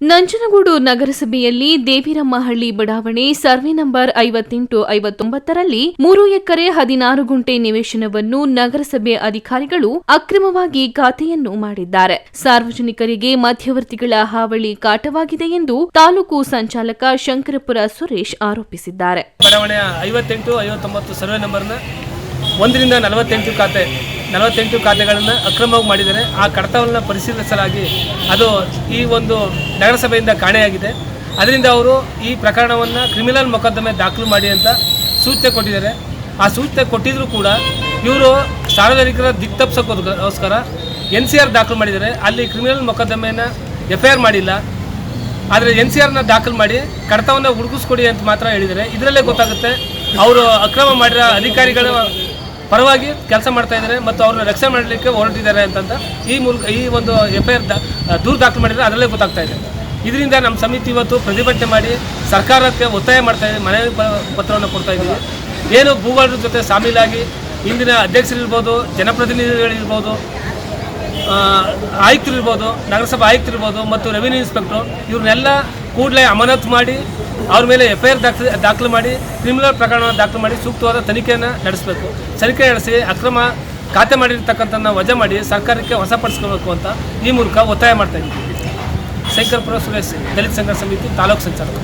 ನಂಜನಗೂಡು ನಗರಸಭೆಯಲ್ಲಿ ದೇವಿರಮ್ಮಹಳ್ಳಿ ಬಡಾವಣೆ survey number ಐವತ್ತೆಂಟು ಐವತ್ತೊಂಬತ್ತರಲ್ಲಿ ಮೂರು ಎಕರೆ ಹದಿನಾರು ಗುಂಟೆ ನಿವೇಶನವನ್ನು ನಗರಸಭೆ ಅಧಿಕಾರಿಗಳು ಅಕ್ರಮವಾಗಿ ಖಾತೆಯನ್ನು ಮಾಡಿದ್ದಾರೆ. ಸಾರ್ವಜನಿಕರಿಗೆ ಮಧ್ಯವರ್ತಿಗಳ ಹಾವಳಿ ಕಾಟವಾಗಿದೆ ಎಂದು ತಾಲೂಕು ಸಂಚಾಲಕ ಶಂಕರಪುರ ಸುರೇಶ್ ಆರೋಪಿಸಿದ್ದಾರೆ. ಐವತ್ತೆಂಟು ಐವತ್ತೊಂಬತ್ತು ಸರ್ವೆ ನಂಬರ್ನ ಒಂದರಿಂದ ನಲವತ್ತೆಂಟು ಖಾತೆ, ನಲವತ್ತೆಂಟು ಖಾತೆಗಳನ್ನು ಅಕ್ರಮವಾಗಿ ಮಾಡಿದ್ದಾರೆ. ಆ ಕಡತವನ್ನು ಪರಿಶೀಲಿಸಲಾಗಿ ಅದು ಈ ಒಂದು ನಗರಸಭೆಯಿಂದ ಕಾಣೆಯಾಗಿದೆ. ಅದರಿಂದ ಅವರು ಈ ಪ್ರಕರಣವನ್ನು ಕ್ರಿಮಿನಲ್ ಮೊಕದ್ದಮೆ ದಾಖಲು ಮಾಡಿ ಅಂತ ಸೂಚನೆ ಕೊಟ್ಟಿದ್ದಾರೆ. ಆ ಸೂಚನೆ ಕೊಟ್ಟಿದ್ರೂ ಕೂಡ ಇವರು ಸಾರ್ವಜನಿಕರ ದಿಕ್ತಪ್ಸೋಕ್ಕೋಸ್ಕರ ಎನ್ ಸಿ ಆರ್ ದಾಖಲು ಮಾಡಿದ್ದಾರೆ. ಅಲ್ಲಿ ಕ್ರಿಮಿನಲ್ ಮೊಕದ್ದಮೆಯನ್ನು ಎಫ್ ಐ ಆರ್ ಮಾಡಿಲ್ಲ. ಆದರೆ ಎನ್ ಸಿ ಆರ್ನ ದಾಖಲು ಮಾಡಿ ಕಡತವನ್ನು ಹುಡುಗಿಸ್ಕೊಡಿ ಅಂತ ಮಾತ್ರ ಹೇಳಿದ್ದಾರೆ. ಇದರಲ್ಲೇ ಗೊತ್ತಾಗುತ್ತೆ, ಅವರು ಅಕ್ರಮ ಮಾಡಿರೋ ಅಧಿಕಾರಿಗಳ ಪರವಾಗಿ ಕೆಲಸ ಮಾಡ್ತಾ ಇದ್ದಾರೆ ಮತ್ತು ಅವ್ರನ್ನ ರಕ್ಷಣೆ ಮಾಡಲಿಕ್ಕೆ ಹೊರಟಿದ್ದಾರೆ ಅಂತಂತ ಈ ಮೂಲಕ ಈ ಒಂದು ಎಫ್ ಐ ಆರ್ ದೂರು ದಾಖಲು ಮಾಡಿದರೆ ಅದರಲ್ಲೇ ಗೊತ್ತಾಗ್ತಾ ಇದೆ. ಇದರಿಂದ ನಮ್ಮ ಸಮಿತಿ ಇವತ್ತು ಪ್ರತಿಭಟನೆ ಮಾಡಿ ಸರ್ಕಾರಕ್ಕೆ ಒತ್ತಾಯ ಮಾಡ್ತಾ ಇದ್ದೀವಿ ಮನವಿ ಪತ್ರವನ್ನು ಕೊಡ್ತಾ ಇದ್ದೀವಿ. ಏನು ಭೂಗೋಳದ ಜೊತೆ ಶಾಮೀಲಾಗಿ ಇಂದಿನ ಅಧ್ಯಕ್ಷರಿರ್ಬೋದು, ಜನಪ್ರತಿನಿಧಿಗಳಿರ್ಬೋದು ಆಯುಕ್ತರಿರ್ಬೋದು, ನಗರಸಭಾ ಆಯುಕ್ತರಿರ್ಬೋದು ಮತ್ತು ರೆವಿನ್ಯೂ ಇನ್ಸ್ಪೆಕ್ಟ್ರು ಇವ್ರನ್ನೆಲ್ಲ ಕೂಡಲೇ ಅಮಾನತು ಮಾಡಿ ಅವ್ರ ಮೇಲೆ ಎಫ್ ಐ ದಾಖಲೆ ದಾಖಲು ಮಾಡಿ ಕ್ರಿಮಿನಲ್ ಪ್ರಕರಣ ದಾಖಲು ಮಾಡಿ ಸೂಕ್ತವಾದ ತನಿಖೆಯನ್ನು ನಡೆಸಬೇಕು. ತನಿಖೆ ನಡೆಸಿ ಅಕ್ರಮ ಖಾತೆ ಮಾಡಿರ್ತಕ್ಕಂಥ ವಜಾ ಮಾಡಿ ಸರ್ಕಾರಕ್ಕೆ ಹೊಸಪಡಿಸ್ಕೋಬೇಕು ಅಂತ ಈ ಮೂಲಕ ಒತ್ತಾಯ ಮಾಡ್ತಾ ಇದ್ದೀವಿ. ಶಂಕರ್ಪುರ ಸುರೇಶ್, ದಲಿತ ಸಂಘ ಸಮಿತಿ ತಾಲೂಕು ಸಂಚಾಲಕ.